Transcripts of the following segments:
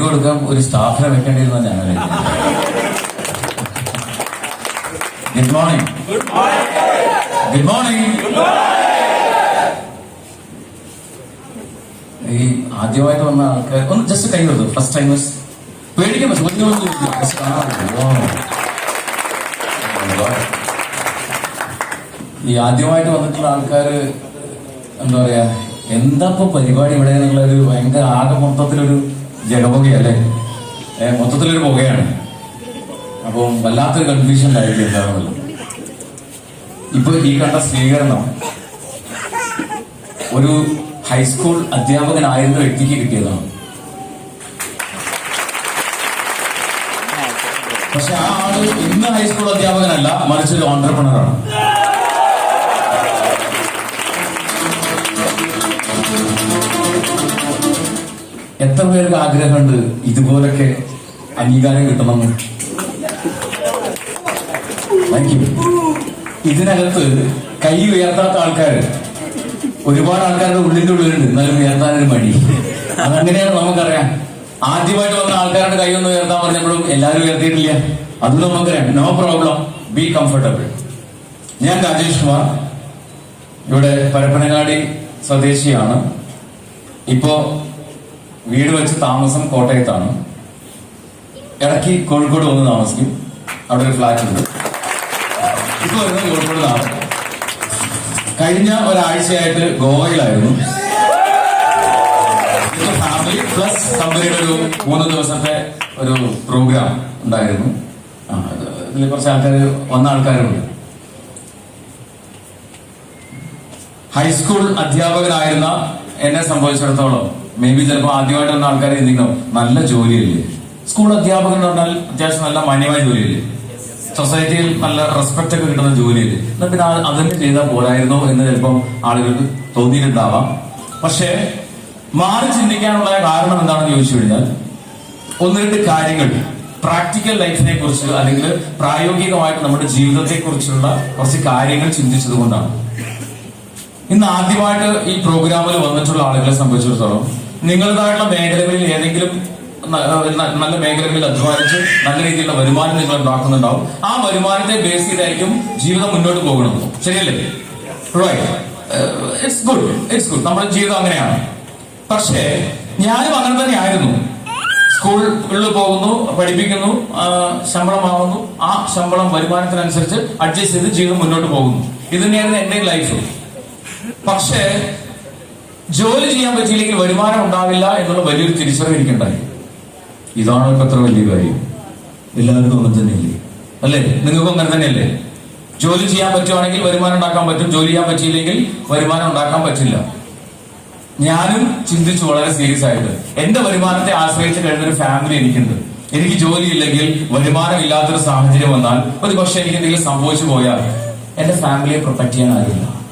കൊടുക്കാൻ ഒരു സ്റ്റാഫിനെ വെക്കേണ്ടിയിരുന്ന ഞാൻ ഗുഡ് മോർണിംഗ് ഗുഡ് മോർണിംഗ് ഈ ആദ്യമായിട്ട് വന്ന ആൾക്കാർ ഒന്ന് ജസ്റ്റ് കൈ കൊടുത്തു. ഫസ്റ്റ് ടൈം പേടിക്കാൻ പറ്റും. Oh ഈ ആദ്യമായിട്ട് വന്നിട്ടുള്ള ആൾക്കാർ എന്താ പറയാ എന്താ ഇപ്പൊ പരിപാടി ഇവിടെ എന്നുള്ള ഒരു ഭയങ്കര ആകെ മൊത്തത്തിലൊരു ജഗപുകയല്ലേ മൊത്തത്തിലൊരു പുകയാണ്. അപ്പം വല്ലാത്തൊരു കൺഫ്യൂഷൻ ആയിരിക്കും എന്താണെന്നുള്ളത് ഇപ്പൊ ഈ കണ്ട സ്വീകരണം ഒരു ഹൈസ്കൂൾ അധ്യാപകനായിരുന്ന വ്യക്തിക്ക് കിട്ടിയതാണ്. പക്ഷെ ആ ആൾ ഇന്ന് ഹൈസ്കൂൾ അധ്യാപകനല്ല മറിച്ച് ഒരു ഓണ്ടർപ്രണറാണ് എത്ര പേർക്ക് ആഗ്രഹമുണ്ട് ഇതുപോലൊക്കെ അംഗീകാരം കിട്ടണം. ഇതിനകത്ത് കൈ ഉയർത്താത്ത ആൾക്കാർ ഒരുപാട് ആൾക്കാരുടെ ഉള്ളിന്റെ ഉള്ളിലുണ്ട് എന്നാലും ഉയർത്താനൊരു മടി. അതങ്ങനെയാണ് നമുക്കറിയാം? ആദ്യമായിട്ട് വന്ന ആൾക്കാരുടെ കൈ ഒന്ന് ഉയർത്താൻ പറഞ്ഞപ്പോഴും എല്ലാവരും ഉയർത്തിയിട്ടില്ല. അത് നമുക്കറിയാം. നോ പ്രോബ്ലം ബി കംഫർട്ടബിൾ ഞാൻ രാജേഷ് കുമാർ. ഇവിടെ പരപ്പനങ്ങാടി സ്വദേശിയാണ്. ഇപ്പോ വീട് വെച്ച് താമസം കോട്ടയത്താണ്. ഇടയ്ക്ക് കോഴിക്കോട് വന്ന് താമസിക്കും. അവിടെ ഒരു ഫ്ലാറ്റ് ഉണ്ട്. ഇപ്പൊ വരുന്നത് കോഴിക്കോടിലാണ്. കഴിഞ്ഞ ഒരാഴ്ചയായിട്ട് ഗോവയിലായിരുന്നു. ഫാമിലി പ്ലസ് കമ്പനിയുടെ ഒരു മൂന്ന് ദിവസത്തെ ഒരു പ്രോഗ്രാം ഉണ്ടായിരുന്നു. ഇതിൽ കുറച്ച് ആൾക്കാർ വന്ന ആൾക്കാരുണ്ട്. ഹൈസ്കൂൾ അധ്യാപകനായിരുന്ന എന്നെ സംബന്ധിച്ചിടത്തോളം മേ ബി ചിലപ്പോൾ ആദ്യമായിട്ട് വന്ന ആൾക്കാർ ചിന്തിക്കണം നല്ല ജോലിയല്ലേ? സ്കൂൾ അധ്യാപകൻ എന്ന് പറഞ്ഞാൽ അത്യാവശ്യം നല്ല മാന്യമായ ജോലിയല്ലേ? സൊസൈറ്റിയിൽ നല്ല റെസ്പെക്ട് ഒക്കെ കിട്ടുന്ന ജോലിയല്ലേ? എന്നാൽ പിന്നെ അതന്നെ ചെയ്താൽ പോരായിരുന്നോ എന്ന് ചിലപ്പം ആളുകൾക്ക് തോന്നിയിട്ടുണ്ടാവാം. പക്ഷേ മാറി ചിന്തിക്കാനുള്ള കാരണം എന്താണെന്ന് ചോദിച്ചു കഴിഞ്ഞാൽ ഒന്ന് രണ്ട് കാര്യങ്ങൾ. പ്രാക്ടിക്കൽ ലൈഫിനെ കുറിച്ച് അല്ലെങ്കിൽ പ്രായോഗികമായിട്ട് നമ്മുടെ ജീവിതത്തെ കുറിച്ചുള്ള കുറച്ച് കാര്യങ്ങൾ ചിന്തിച്ചത് കൊണ്ടാണ് ഇന്ന് ആദ്യമായിട്ട് ഈ പ്രോഗ്രാമിൽ വന്നിട്ടുള്ള ആളുകളെ സംബന്ധിച്ചിടത്തോളം നിങ്ങളുടേതായിട്ടുള്ള മേഖലകളിൽ ഏതെങ്കിലും നല്ല മേഖലകളിൽ അധ്വാനിച്ച് നല്ല രീതിയിലുള്ള വരുമാനം നിങ്ങൾ ഉണ്ടാക്കുന്നുണ്ടാവും. ആ വരുമാനത്തെ ബേസ് ചെയ്തായിരിക്കും ജീവിതം മുന്നോട്ട് പോകണം ശരിയല്ലേ? ഇറ്റ്സ് ഗുഡ് ഇറ്റ്സ് ഗുഡ് നമ്മുടെ ജീവിതം അങ്ങനെയാണ്. പക്ഷേ ഞാനും അങ്ങനെ തന്നെയായിരുന്നു. സ്കൂളിൽ പോകുന്നു പഠിപ്പിക്കുന്നു ശമ്പളമാവുന്നു. ആ ശമ്പളം വരുമാനത്തിനനുസരിച്ച് അഡ്ജസ്റ്റ് ചെയ്ത് ജീവിതം മുന്നോട്ട് പോകുന്നു. ഇത് തന്നെയായിരുന്നു എന്റെ ലൈഫ് പക്ഷേ ജോലി ചെയ്യാൻ പറ്റിയില്ലെങ്കിൽ വരുമാനം ഉണ്ടാവില്ല എന്നുള്ള വലിയൊരു തിരിച്ചറിവ് ഇതാണ് ഇപ്പൊ അത്ര വലിയ കാര്യം. എല്ലാവർക്കും അങ്ങനെ തന്നെയല്ലേ? അല്ലേ? നിങ്ങൾക്കും അങ്ങനെ തന്നെയല്ലേ? ജോലി ചെയ്യാൻ പറ്റുവാണെങ്കിൽ വരുമാനം ഉണ്ടാക്കാൻ പറ്റും. ജോലി ചെയ്യാൻ പറ്റിയില്ലെങ്കിൽ വരുമാനം ഉണ്ടാക്കാൻ പറ്റില്ല. ഞാനും ചിന്തിച്ചു വളരെ സീരിയസ് ആയിട്ട്. എന്റെ വരുമാനത്തെ ആശ്രയിച്ച് കഴിയുന്ന ഒരു ഫാമിലി എനിക്കുണ്ട്. എനിക്ക് ജോലി ഇല്ലെങ്കിൽ വരുമാനം ഇല്ലാത്തൊരു സാഹചര്യം വന്നാൽ ഒരു പക്ഷെ എനിക്ക് എന്തെങ്കിലും സംഭവിച്ചു പോയാൽ എന്റെ ഫാമിലിയെ പ്രൊട്ടക്ട് ചെയ്യാൻ ആരില്ല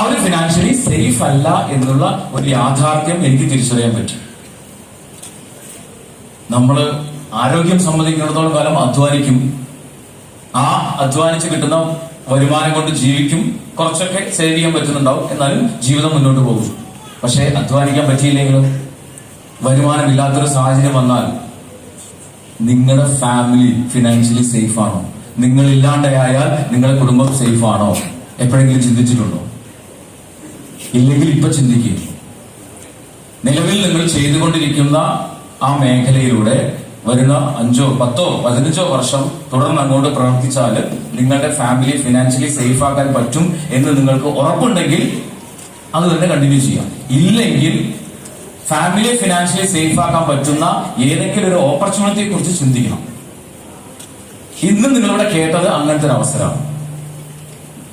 അവർ ഫിനാൻഷ്യലി സേഫ് അല്ല എന്നുള്ള ഒരു യാഥാർത്ഥ്യം എനിക്ക് തിരിച്ചറിയാൻ പറ്റും. നമ്മൾ ആരോഗ്യം സംബന്ധിക്കുന്നിടത്തോളം കാലം അധ്വാനിക്കും. ആ അധ്വാനിച്ച് കിട്ടുന്ന വരുമാനം കൊണ്ട് ജീവിക്കും. കുറച്ചൊക്കെ സേവ് ചെയ്യാൻ പറ്റുന്നുണ്ടാവും. എന്നാലും ജീവിതം മുന്നോട്ട് പോകും. പക്ഷേ അധ്വാനിക്കാൻ പറ്റിയില്ലെങ്കിലും വരുമാനമില്ലാത്തൊരു സാഹചര്യം വന്നാൽ നിങ്ങളുടെ ഫാമിലി ഫിനാൻഷ്യലി സേഫ് ആണോ? നിങ്ങൾ ഇല്ലാണ്ടായാൽ നിങ്ങളുടെ കുടുംബം സേഫ് ആണോ? എപ്പോഴെങ്കിലും ചിന്തിച്ചിട്ടുണ്ടോ? ഇല്ലെങ്കിൽ ഇപ്പൊ ചിന്തിക്കുക നിലവിൽ നിങ്ങൾ ചെയ്തുകൊണ്ടിരിക്കുന്ന ആ മേഖലയിലൂടെ വരുന്ന അഞ്ചോ പത്തോ പതിനഞ്ചോ വർഷം തുടർന്ന് അങ്ങോട്ട് പ്രവർത്തിച്ചാൽ നിങ്ങളുടെ ഫാമിലി ഫിനാൻഷ്യലി സേഫ് ആക്കാൻ പറ്റും എന്ന് നിങ്ങൾക്ക് ഉറപ്പുണ്ടെങ്കിൽ അത് തന്നെ കണ്ടിന്യൂ ചെയ്യാം. ഇല്ലെങ്കിൽ ഫാമിലി ഫിനാൻഷ്യലി സേഫ് ആക്കാൻ പറ്റുന്ന ഏതെങ്കിലും ഒരു ഓപ്പർച്യൂണിറ്റിയെ കുറിച്ച് ചിന്തിക്കണം. ഇന്ന് നിങ്ങളിവിടെ കേട്ടത് അങ്ങനത്തെ ഒരു അവസരമാണ്.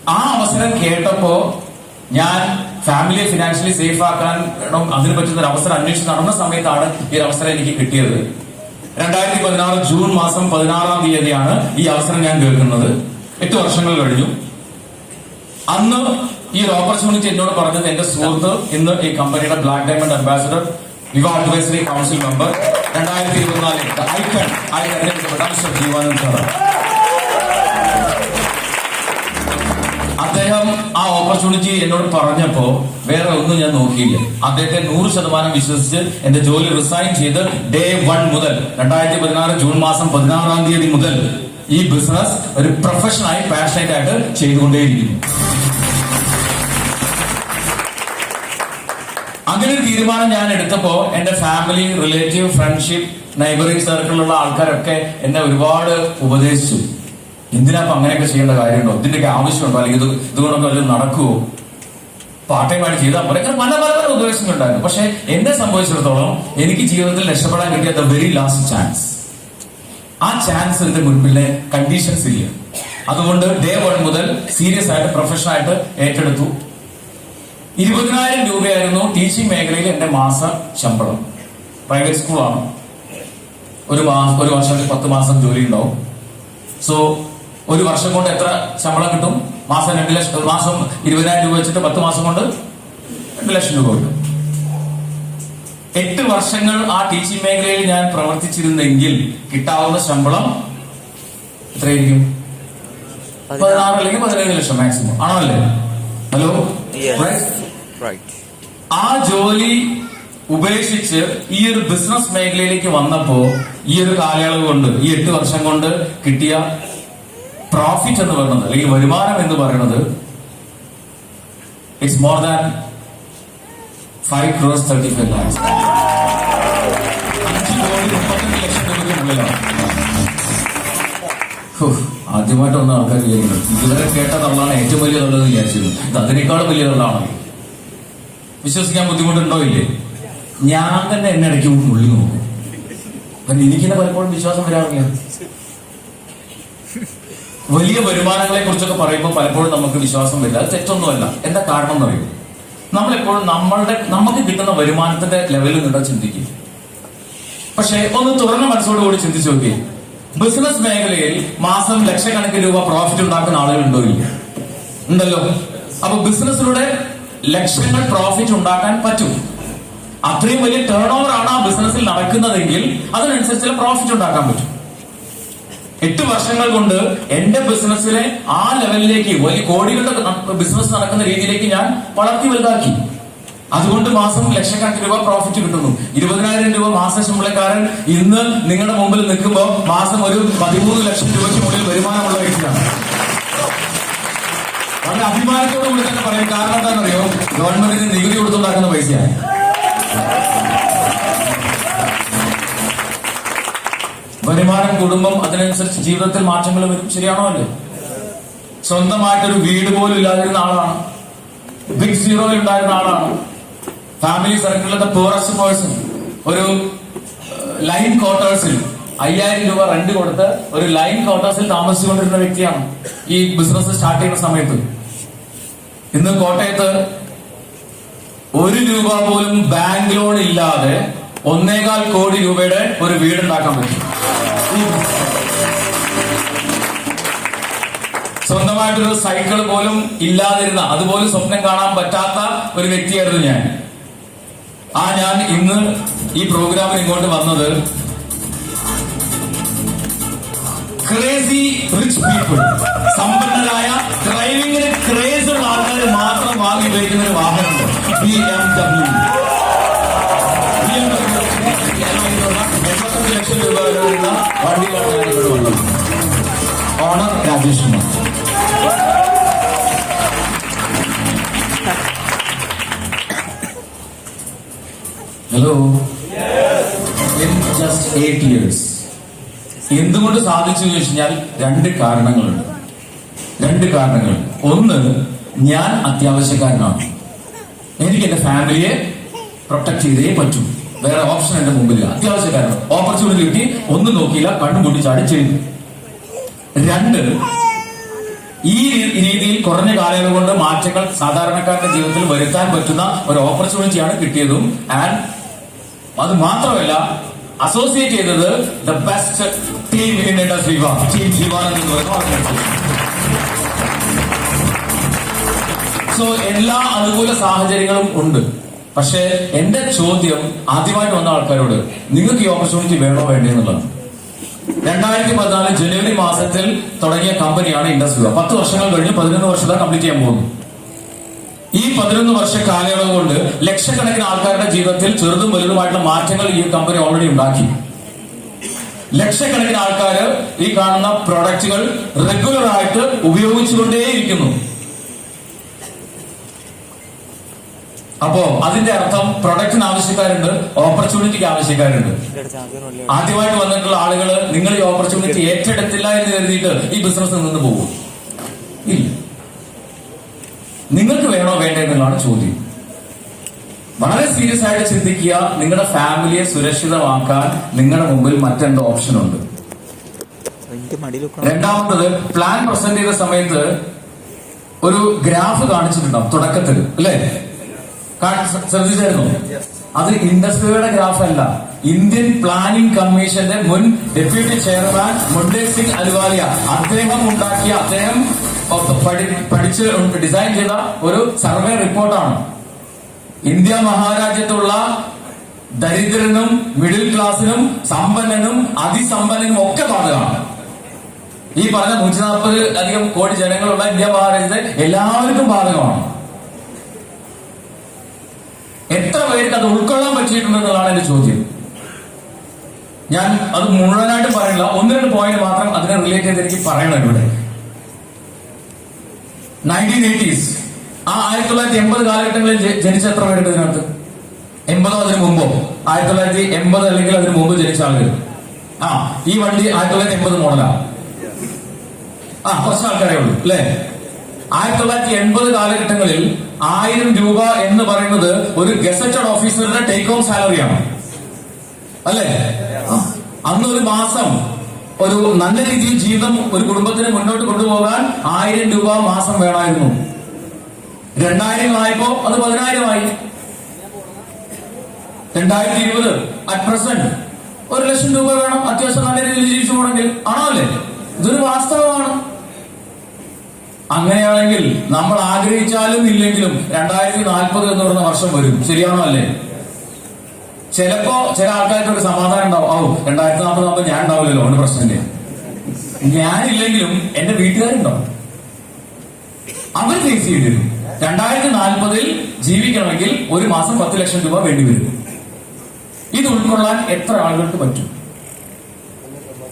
ആ അവസരം കേട്ടപ്പോ ഞാൻ ഫാമിലിയെ ഫിനാൻഷ്യലി സേഫ് ആക്കാനും അതിന് പറ്റുന്ന ഒരു അവസരം അന്വേഷിച്ച് നടന്ന സമയത്താണ് ഈ ഒരു അവസരം എനിക്ക് കിട്ടിയത്. രണ്ടായിരത്തി പതിനാറ് ജൂൺ മാസം പതിനാറാം തീയതിയാണ് ഈ അവസരം ഞാൻ കേൾക്കുന്നത്. എട്ട് വർഷങ്ങൾ കഴിഞ്ഞു. അന്ന് ഈ ഒരു ഓപ്പർച്യൂണിറ്റി എന്നോട് പറഞ്ഞത് എന്റെ സുഹൃത്ത് ഇന്ന് ഈ കമ്പനിയുടെ ബ്ലാക്ക് ഡയമണ്ട് അംബാസിഡർ വിവാഹ അഡ്വൈസറി കൗൺസിൽ മെമ്പർ രണ്ടായിരത്തി ഇരുപത്തിനാലിൽ ഐക്കൺ ആയി തെരഞ്ഞെടുക്കപ്പെട്ട ജീവാനന്ദ് സാറാണ് അദ്ദേഹം ആ ഓപ്പർച്യൂണിറ്റി എന്നോട് പറഞ്ഞപ്പോ വേറെ ഒന്നും ഞാൻ നോക്കിയില്ല. അദ്ദേഹത്തെ നൂറ് ശതമാനം വിശ്വസിച്ച് എന്റെ ജോലി റിസൈൻ ചെയ്ത് ഡേ വൺ മുതൽ രണ്ടായിരത്തി പതിനാറ് ജൂൺ മാസം പതിനാറാം തീയതി മുതൽ ഈ ബിസിനസ് ഒരു പ്രൊഫഷനായി പാഷനേറ്റ് ആയിട്ട് ചെയ്തുകൊണ്ടേയിരിക്കുന്നു. അങ്ങനെ ഒരു തീരുമാനം ഞാൻ എടുത്തപ്പോ എന്റെ ഫാമിലി റിലേറ്റീവ് ഫ്രണ്ട്ഷിപ്പ് നൈബറിംഗ് സർക്കിളിലുള്ള ആൾക്കാരൊക്കെ എന്നെ ഒരുപാട് ഉപദേശിച്ചു. എന്തിനാ അങ്ങനെയൊക്കെ ചെയ്യേണ്ട കാര്യമുണ്ടോ? ഇതിന്റെയൊക്കെ ആവശ്യമുണ്ടോ? അല്ലെങ്കിൽ ഇത് ഇതുകൊണ്ടൊക്കെ വല്ലതും നടക്കുവോ? പാർട്ട് ടൈം ആയിട്ട് ചെയ്താൽ പോലെ അങ്ങനെ പല പല പല ഉപദേശങ്ങളുണ്ടായിരുന്നു പക്ഷെ എന്നെ സംബന്ധിച്ചിടത്തോളം എനിക്ക് ജീവിതത്തിൽ രക്ഷപ്പെടാൻ കിട്ടിയ ദ വെരി ലാസ്റ്റ് ചാൻസ് ആ ചാൻസ് എന്റെ മുൻപിലെ കണ്ടീഷൻസ് ഇല്ല. അതുകൊണ്ട് ഡേ വൺ മുതൽ സീരിയസ് ആയിട്ട് പ്രൊഫഷണൽ ആയിട്ട് ഏറ്റെടുത്തു. ഇരുപതിനായിരം രൂപയായിരുന്നു ടീച്ചിങ് മേഖലയിൽ എന്റെ മാസ ശമ്പളം. പ്രൈവറ്റ് സ്കൂളാണ് ഒരു മാസം ഒരു വർഷം പത്ത് മാസം ജോലി ഉണ്ടാവും. സോ ഒരു വർഷം കൊണ്ട് എത്ര ശമ്പളം കിട്ടും? മാസം രണ്ട് ലക്ഷം മാസം ഇരുപതിനായിരം രൂപ വെച്ചിട്ട് പത്ത് മാസം കൊണ്ട് രണ്ട് ലക്ഷം രൂപ കിട്ടും. എട്ട് വർഷങ്ങൾ ആ ടീച്ചിങ് മേഖലയിൽ ഞാൻ പ്രവർത്തിച്ചിരുന്നെങ്കിൽ കിട്ടാവുന്ന ശമ്പളം എത്രയായിരിക്കും? പതിനാറ് അല്ലെങ്കിൽ പതിനേഴ് ലക്ഷം മാക്സിമം ആണോ അല്ലേ ഹലോ. ആ ജോലി ഉപേക്ഷിച്ച് ഈ ഒരു ബിസിനസ് മേഖലയിലേക്ക് വന്നപ്പോ ഈ ഒരു കാലയളവ് കൊണ്ട് ഈ എട്ട് വർഷം കൊണ്ട് കിട്ടിയ പ്രോഫിറ്റ് എന്ന് പറയുന്നത് അല്ലെങ്കിൽ വരുമാനം എന്ന് പറയുന്നത് it's more than five cross thirty five lakhs അഞ്ച് കോടി ആദ്യമായിട്ടൊന്നും ആൾക്കാർ വിചാരിക്കുന്നത് ഇതുവരെ കേട്ട തള്ളാണ് ഏറ്റവും വലിയ തള്ളെന്ന് വിചാരിച്ചിരുന്നു ഇത് അതിനേക്കാളും വലിയ തള്ളാണ് വിശ്വസിക്കാൻ ബുദ്ധിമുട്ടുണ്ടോ? ഇല്ലേ? ഞാൻ തന്നെ എന്നെ ഇടയ്ക്ക് ഉള്ളി നോക്കും. കാരണം എനിക്കെന്നെ പലപ്പോഴും വിശ്വാസം വരാറില്ല. വലിയ വരുമാനങ്ങളെ കുറിച്ചൊക്കെ പറയുമ്പോൾ പലപ്പോഴും നമുക്ക് വിശ്വാസം വരില്ല. അത് തെറ്റൊന്നുമല്ല. എന്താ കാരണം എന്ന് പറയും നമ്മളെപ്പോഴും നമ്മളുടെ നമുക്ക് കിട്ടുന്ന വരുമാനത്തിന്റെ ലെവലിൽ നിന്നിട്ട് ചിന്തിക്കും. പക്ഷെ ഒന്ന് തുറന്ന മനസ്സോടുകൂടി ചിന്തിച്ചു നോക്കി ബിസിനസ് മേഖലയിൽ മാസം ലക്ഷക്കണക്കിന് രൂപ പ്രോഫിറ്റ് ഉണ്ടാക്കുന്ന ആളുകൾ ഉണ്ടോ ഇല്ല? ഉണ്ടല്ലോ. അപ്പൊ ബിസിനസ്സിലൂടെ ലക്ഷങ്ങൾ പ്രോഫിറ്റ് ഉണ്ടാക്കാൻ പറ്റും. അത്രയും വലിയ ടേൺ ഓവർ ആണ് ആ ബിസിനസ്സിൽ നടക്കുന്നതെങ്കിൽ അതിനനുസരിച്ചുള്ള പ്രോഫിറ്റ് ഉണ്ടാക്കാൻ പറ്റും. എട്ട് വർഷങ്ങൾ കൊണ്ട് എന്റെ ബിസിനസ്സിനെ ആ ലെവലിലേക്ക് വലിയ കോടികളുടെ ബിസിനസ് നടക്കുന്ന രീതിയിലേക്ക് ഞാൻ വളർത്തി വലുതാക്കി. അതുകൊണ്ട് മാസം ലക്ഷക്കണക്കിന് രൂപ പ്രോഫിറ്റ് കിട്ടുന്നു. ഇരുപതിനായിരം രൂപ മാസ ശമ്പളക്കാരൻ ഇന്ന് നിങ്ങളുടെ മുമ്പിൽ നിൽക്കുമ്പോൾ മാസം ഒരു പതിമൂന്ന് ലക്ഷം രൂപയ്ക്ക് മുകളിൽ വരുമാനമുള്ള വ്യക്തിയാണ് വളരെ അഭിമാനത്തോടു കൂടി തന്നെ പറയും. കാരണം എന്താണെന്നറിയോ? ഗവൺമെന്റിന് നികുതി കൊടുത്തുണ്ടാക്കുന്ന പൈസയാണ് വരുമാനം കുടുംബം അതിനനുസരിച്ച് ജീവിതത്തിൽ മാറ്റങ്ങൾ വരും. ശരിയാണോ അല്ലേ? സ്വന്തമായിട്ടൊരു വീട് പോലും ഇല്ലാതിരുന്ന ആളാണ്. ബിഗ് സീറോയിൽ ഉണ്ടായിരുന്ന ആളാണ്. ഫാമിലി സർക്കിളിലത്തെ പോറസ്റ്റ് പേഴ്സൺ ഒരു ലൈൻ ക്വാർട്ടേഴ്സിൽ അയ്യായിരം രൂപ റെന്റ് കൊടുത്ത് ഒരു ലൈൻ ക്വാർട്ടേഴ്സിൽ താമസിച്ചുകൊണ്ടിരുന്ന വ്യക്തിയാണ് ഈ ബിസിനസ് സ്റ്റാർട്ട് ചെയ്യുന്ന സമയത്ത്. ഇന്ന് കോട്ടയത്ത് ഒരു രൂപ പോലും ബാങ്ക് ലോൺ ഇല്ലാതെ ഒന്നേകാൽ കോടി രൂപയുടെ ഒരു വീടുണ്ടാക്കാൻ പറ്റും. സ്വന്തമായിട്ടൊരു സൈക്കിൾ പോലും ഇല്ലാതിരുന്ന അതുപോലും സ്വപ്നം കാണാൻ പറ്റാത്ത ഒരു വ്യക്തിയായിരുന്നു ഞാൻ. ആ ഞാൻ ഇന്ന് ഈ പ്രോഗ്രാമിൽ ഇങ്ങോട്ട് വന്നത് ക്രേസി റിച്ച് പീപ്പിൾ സമ്പന്നരായ ഡ്രൈവിംഗിന് ക്രേസ് ഉള്ള ആൾക്കാർ മാത്രം വാങ്ങി ഉപയോഗിക്കുന്ന ഒരു വാഹനമുണ്ട്. ബി എം ഡബ്ല്യു ലക്ഷം രൂപ വരെ വരുന്ന വണ്ടികളാണ് ഞാൻ ഇവിടെ വന്നത് ഓണർ ഹലോ ഇയേഴ്സ് എന്തുകൊണ്ട് സാധിച്ചു എന്ന് രണ്ട് കാരണങ്ങളുണ്ട്. രണ്ട് കാരണങ്ങൾ. ഒന്ന് ഞാൻ അത്യാവശ്യക്കാരനാണ്. എനിക്ക് എന്റെ ഫാമിലിയെ പ്രൊട്ടക്ട് ചെയ്തേ പറ്റൂ. വേറെ ഓപ്ഷൻ എന്റെ അത്യാവശ്യ കാരണം ഓപ്പർച്യൂണിറ്റി കിട്ടി. ഒന്നും നോക്കിയില്ല. കണ്ണും മുട്ടി ചാടി ചെയ്തു രണ്ട് ഈ രീതിയിൽ കുറഞ്ഞ കാലയളവ് കൊണ്ട് മാറ്റങ്ങൾ സാധാരണക്കാരുടെ ജീവിതത്തിൽ വരുത്താൻ പറ്റുന്ന ഒരു ഓപ്പർച്യൂണിറ്റിയാണ് കിട്ടിയതും. ആൻഡ് അത് മാത്രമല്ല അസോസിയേറ്റ് ചെയ്തത് the best team in industry team Shivan എന്ന് സോ എല്ലാ അനുകൂല സാഹചര്യങ്ങളും ഉണ്ട്. പക്ഷേ എന്റെ ചോദ്യം ആദ്യമായിട്ട് വന്ന ആൾക്കാരോട് നിങ്ങൾക്ക് ഈ ഓപ്പർച്യൂണിറ്റി വേണോ വേണ്ടേ? എന്നുള്ളതാണ്. രണ്ടായിരത്തി പതിനാല് ജനുവരി മാസത്തിൽ തുടങ്ങിയ കമ്പനിയാണ് ഇൻഡസ്ട്രിയ പത്ത് വർഷങ്ങൾ കഴിഞ്ഞ് പതിനൊന്ന് വർഷത്തെ കംപ്ലീറ്റ് ചെയ്യാൻ പോകുന്നു. ഈ പതിനൊന്ന് വർഷ കാലയളവ് കൊണ്ട് ലക്ഷക്കണക്കിന് ആൾക്കാരുടെ ജീവിതത്തിൽ ചെറുതും വലുതുമായിട്ടുള്ള മാറ്റങ്ങൾ ഈ കമ്പനി ഓൾറെഡി ഉണ്ടാക്കി. ലക്ഷക്കണക്കിന് ആൾക്കാർ ഈ കാണുന്ന പ്രൊഡക്റ്റുകൾ റെഗുലർ ആയിട്ട് ഉപയോഗിച്ചുകൊണ്ടേയിരിക്കുന്നു. അപ്പോ അതിന്റെ അർത്ഥം പ്രൊഡക്റ്റിന് ആവശ്യക്കാരുണ്ട് ഓപ്പർച്യൂണിറ്റിക്ക് ആവശ്യക്കാരുണ്ട്. ആദ്യമായിട്ട് വന്നിട്ടുള്ള ആളുകൾ നിങ്ങൾ ഈ ഓപ്പർച്യൂണിറ്റി ഏറ്റെടുത്തില്ല എന്ന് കരുതിയിട്ട് ഈ ബിസിനസ് നിന്ന് പോകും. ഇല്ല. നിങ്ങൾക്ക് വേണോ വേണ്ട എന്നുള്ളതാണ് ചോദ്യം. വളരെ സീരിയസ് ആയിട്ട് ചിന്തിക്കുക നിങ്ങളുടെ ഫാമിലിയെ സുരക്ഷിതമാക്കാൻ നിങ്ങളുടെ മുമ്പിൽ മറ്റെന്തോ ഓപ്ഷൻ ഉണ്ട്. രണ്ടാമത്തത് പ്ലാൻ പ്രസന്റ് ചെയ്ത സമയത്ത് ഒരു ഗ്രാഫ് കാണിച്ചിട്ടുണ്ടാവും തുടക്കത്തിൽ അല്ലേ? ശ്രദ്ധിച്ചായിരുന്നു? അത് ഇൻഡസ്ട്രിയുടെ ഗ്രാഫ് അല്ല ഇന്ത്യൻ പ്ലാനിംഗ് കമ്മീഷന്റെ മുൻ ഡെപ്യൂട്ടി ചെയർമാൻ മുണ്ടേ സിംഗ് അലുവാലിയ. അദ്ദേഹം ഉണ്ടാക്കിയ അദ്ദേഹം പഠി- പഠിച്ച് ഡിസൈൻ ചെയ്ത ഒരു സർവേ റിപ്പോർട്ടാണ്. ഇന്ത്യ മഹാരാജ്യത്തുള്ള ദരിദ്രനും മിഡിൽ ക്ലാസ്സിനും സമ്പന്നനും അതിസമ്പന്നനും ഒക്കെ ബാധകമാണ് ഈ പറഞ്ഞ നൂറ്റി നാൽപ്പത് അധികം കോടി ജനങ്ങളുള്ള ഇന്ത്യ മഹാരാജ്യത്തെ എല്ലാവർക്കും ബാധകമാണ്. എത്ര പേർക്ക് അത് ഉൾക്കൊള്ളാൻ പറ്റിയിട്ടുണ്ടെന്നുള്ളതാണ് എന്റെ ചോദ്യം. ഞാൻ അത് മുഴുവനായിട്ട് പറയില്ല. ഒന്ന് രണ്ട് പോയിന്റ് മാത്രം അതിനെ റിലേറ്റ് ചെയ്ത് എനിക്ക് പറയണം ഇവിടെ. നയന്റീൻ എയ്റ്റീസ് ആ ആയിരത്തി തൊള്ളായിരത്തി എൺപത് കാലഘട്ടങ്ങളിൽ ജനിച്ച എത്ര പേരുണ്ട് ഇതിനകത്ത്? എൺപതോ അതിന് മുമ്പോ? ആയിരത്തി തൊള്ളായിരത്തി എൺപത് അല്ലെങ്കിൽ അതിന് മുമ്പ് ജനിച്ച ആളുകൾ. ആ ഈ വണ്ടി ആയിരത്തി തൊള്ളായിരത്തി എൺപത് മോഡലാണ് ആ കുറച്ച് ആൾക്കാരേ ഉള്ളൂ അല്ലേ? ആയിരത്തി തൊള്ളായിരത്തി എൺപത് കാലഘട്ടങ്ങളിൽ ആയിരം രൂപ എന്ന് പറയുന്നത് ഒരു ഗസറ്റഡ് ഓഫീസറുടെ ടേക്ക് ഹോം സാലറിയാണ് അല്ലേ? അന്ന് ഒരു മാസം ഒരു നല്ല രീതിയിൽ ജീവിതം ഒരു കുടുംബത്തിന് മുന്നോട്ട് കൊണ്ടുപോകാൻ ആയിരം രൂപ മാസം വേണമായിരുന്നു. രണ്ടായിരം ആയപ്പോ അത് പതിനായിരമായി രണ്ടായിരത്തി ഇരുപത് അറ്റ് പ്രസന്റ് ഒരു ലക്ഷം രൂപ വേണം. അത്യാവശ്യം നല്ല രീതിയിൽ ജീവിച്ചു പോകണമെങ്കിൽ. ആണോ അല്ലേ? ഇതൊരു വാസ്തവമാണ്. അങ്ങനെയാണെങ്കിൽ നമ്മൾ ആഗ്രഹിച്ചാലും ഇല്ലെങ്കിലും രണ്ടായിരത്തി നാൽപ്പത് എന്ന് പറയുന്ന വർഷം വരും. ശരിയാണോ അല്ലേ? ചിലപ്പോ ചില ആൾക്കാർക്ക് ഒരു സമാധാനം ഉണ്ടാവും. ആവും രണ്ടായിരത്തി നാൽപ്പത് ആകുമ്പോൾ ഞാൻ ഉണ്ടാവില്ലല്ലോ അവന് പ്രശ്നമില്ല? ഞാനില്ലെങ്കിലും എന്റെ വീട്ടുകാരുണ്ടാവും അവർ ഫേസ് ചെയ്യേണ്ടി വരും. രണ്ടായിരത്തി നാൽപ്പതിൽ ജീവിക്കണമെങ്കിൽ ഒരു മാസം പത്ത് ലക്ഷം രൂപ വേണ്ടി വരും. ഇത് ഉൾക്കൊള്ളാൻ എത്ര ആളുകൾക്ക് പറ്റും?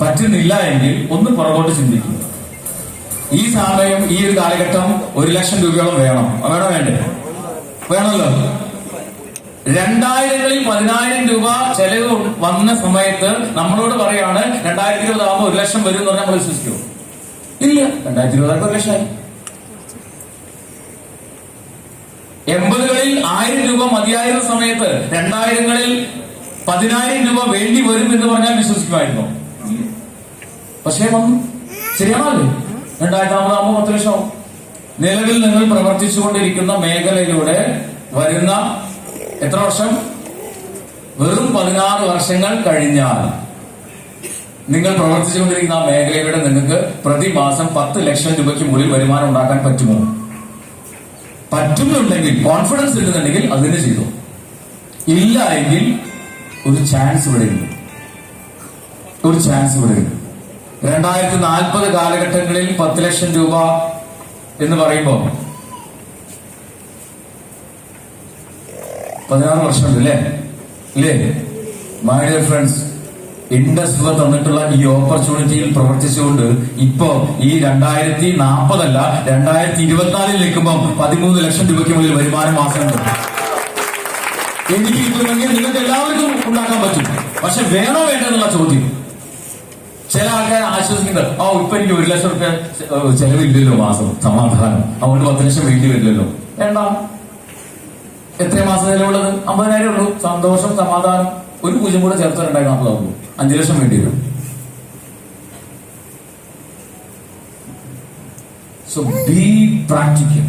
പറ്റുന്നില്ല എങ്കിൽ ഒന്ന് പുറകോട്ട് ചിന്തിക്കുക. ഈ സമയം ഈ ഒരു കാലഘട്ടം ഒരു ലക്ഷം രൂപയോളം വേണം. വേണോ വേണ്ടേ? വേണമല്ലോ. രണ്ടായിരങ്ങളിൽ പതിനായിരം രൂപ ചെലവ് വന്ന സമയത്ത് നമ്മളോട് പറയാണ് രണ്ടായിരത്തി ഇരുപത് ആകുമ്പോൾ ഒരു ലക്ഷം വരും എന്ന് പറഞ്ഞാൽ നമ്മൾ വിശ്വസിക്കുമോ ഇല്ല. രണ്ടായിരത്തി ഇരുപതാകുമ്പോൾ ഒരു ലക്ഷമായി. എൺപതുകളിൽ ആയിരം രൂപ മതിയായിരുന്ന സമയത്ത് രണ്ടായിരങ്ങളിൽ പതിനായിരം രൂപ വേണ്ടി വരും എന്ന് പറഞ്ഞാൽ വിശ്വസിക്കുമായിരുന്നു. പക്ഷേ വന്നു. ശരിയാണല്ലേ രണ്ടായിരത്തി അമ്പതാകുമ്പോൾ പത്ത് ലക്ഷം. നിലവിൽ നിങ്ങൾ പ്രവർത്തിച്ചുകൊണ്ടിരിക്കുന്ന മേഖലയിലൂടെ വരുന്ന എത്ര വർഷം? വെറും പതിനാറ് വർഷങ്ങൾ കഴിഞ്ഞാൽ നിങ്ങൾ പ്രവർത്തിച്ചുകൊണ്ടിരിക്കുന്ന ആ മേഖലയിലൂടെ നിങ്ങൾക്ക് പ്രതിമാസം പത്ത് ലക്ഷം രൂപയ്ക്ക് മുകളിൽ വരുമാനം ഉണ്ടാക്കാൻ പറ്റുമോ? പറ്റുന്നുണ്ടെങ്കിൽ കോൺഫിഡൻസ് കിട്ടുന്നുണ്ടെങ്കിൽ അതിന് ചെയ്തു. ഇല്ല എങ്കിൽ ഒരു ചാൻസ് ഇവിടെ ഒരു ചാൻസ് ഇവിടെ രണ്ടായിരത്തി നാൽപ്പത് കാലഘട്ടങ്ങളിൽ പത്ത് ലക്ഷം രൂപ എന്ന് പറയുമ്പോൾ പതിനാറ് വർഷം അല്ലേ? ഇല്ലേ? മൈ ഡിയർ ഫ്രണ്ട്സ് ഇൻഡസ്ട്രി തന്നിട്ടുള്ള ഈ ഓപ്പർച്യൂണിറ്റിയിൽ പ്രവർത്തിച്ചുകൊണ്ട് ഇപ്പോ ഈ രണ്ടായിരത്തി നാൽപ്പതല്ല രണ്ടായിരത്തി ഇരുപത്തിനാലിൽ നിൽക്കുമ്പോൾ പതിമൂന്ന് ലക്ഷം രൂപയ്ക്ക് മുകളിൽ വരുമാനം മാസമുണ്ട് എനിക്ക് കിട്ടുമെങ്കിൽ നിങ്ങൾക്ക് എല്ലാവർക്കും ഉണ്ടാക്കാൻ പറ്റും. പക്ഷെ വേണോ വേണ്ടെന്നുള്ള ചോദ്യം? ചില ആൾക്കാർ ആശ്വസിക്കുന്നത് ഓ ഇപ്പൊ എനിക്ക് ഒരു ലക്ഷം റുപ്യ ചെലവില്ലല്ലോ മാസം സമാധാനം. അതുകൊണ്ട് പത്ത് ലക്ഷം വേണ്ടി വരില്ലല്ലോ. വേണ്ട. എത്ര മാസം ചെലവുള്ളത്? അമ്പതിനായിരം ഉള്ളൂ. സന്തോഷം സമാധാനം. ഒരു പൂജ്യം കൂടെ ചേർത്ത് രണ്ടായിരം നാൽപ്പതാവുള്ളൂ അഞ്ചു ലക്ഷം വേണ്ടി വരും. So be practical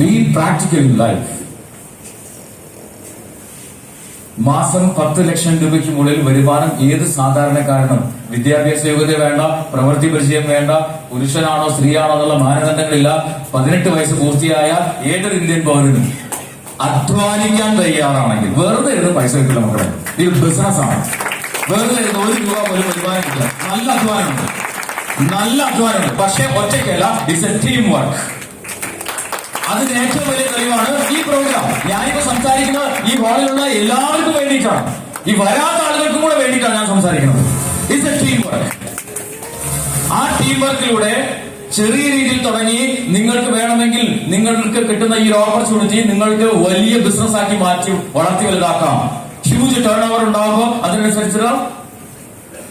be practical life മാസം പത്ത് ലക്ഷം രൂപയ്ക്ക് മുകളിൽ വരുമാനം ഏത് സാധാരണക്കാരനും? വിദ്യാഭ്യാസ യോഗ്യത വേണ്ട പ്രവൃത്തി പരിചയം വേണ്ട പുരുഷനാണോ സ്ത്രീയാണോ എന്നുള്ള മാനദണ്ഡങ്ങളില്ല. പതിനെട്ട് വയസ്സ് പൂർത്തിയായ ഏതൊരു ഇന്ത്യൻ പൗരനും അധ്വാനിക്കാൻ തയ്യാറാണെങ്കിൽ വെറുതെ ഇരുന്ന് പൈസ കിട്ടില്ല മക്കളെ. ഇത് ബിസിനസ് ആണ്. വെറുതെ ഇരുന്ന് ഒരു രൂപ പോലും വരുമാനം കിട്ടില്ല നല്ല അധ്വാനമുണ്ട്. നല്ല അധ്വാനമുണ്ട്. പക്ഷെ ഒറ്റയ്ക്കല്ല ഇറ്റ്സ് എ ടീം വർക്ക് അതിന് ഏറ്റവും വലിയ തെളിവാണ് ഈ പ്രോഗ്രാം ഞാനിപ്പോ സംസാരിക്കുന്ന ഈ ഹാളിലുള്ള എല്ലാവർക്കും വേണ്ടിയിട്ടാണ്. ഈ വരാത്ത ആളുകൾക്കും കൂടെ വേണ്ടിയിട്ടാണ് ഞാൻ സംസാരിക്കുന്നത്. ഇറ്റ്സ് എ ടീം വർക്ക് ആ ടീം വർക്കിലൂടെ ചെറിയ രീതിയിൽ തുടങ്ങി നിങ്ങൾക്ക് വേണമെങ്കിൽ നിങ്ങൾക്ക് കിട്ടുന്ന ഈ ഓപ്പർച്യൂണിറ്റി നിങ്ങൾക്ക് വലിയ ബിസിനസ് ആക്കി മാറ്റി വളർത്തി വലുതാക്കാം. ഹ്യൂജ് ടേൺ ഓവർ ഉണ്ടാകുമ്പോൾ അതിനനുസരിച്ചുള്ള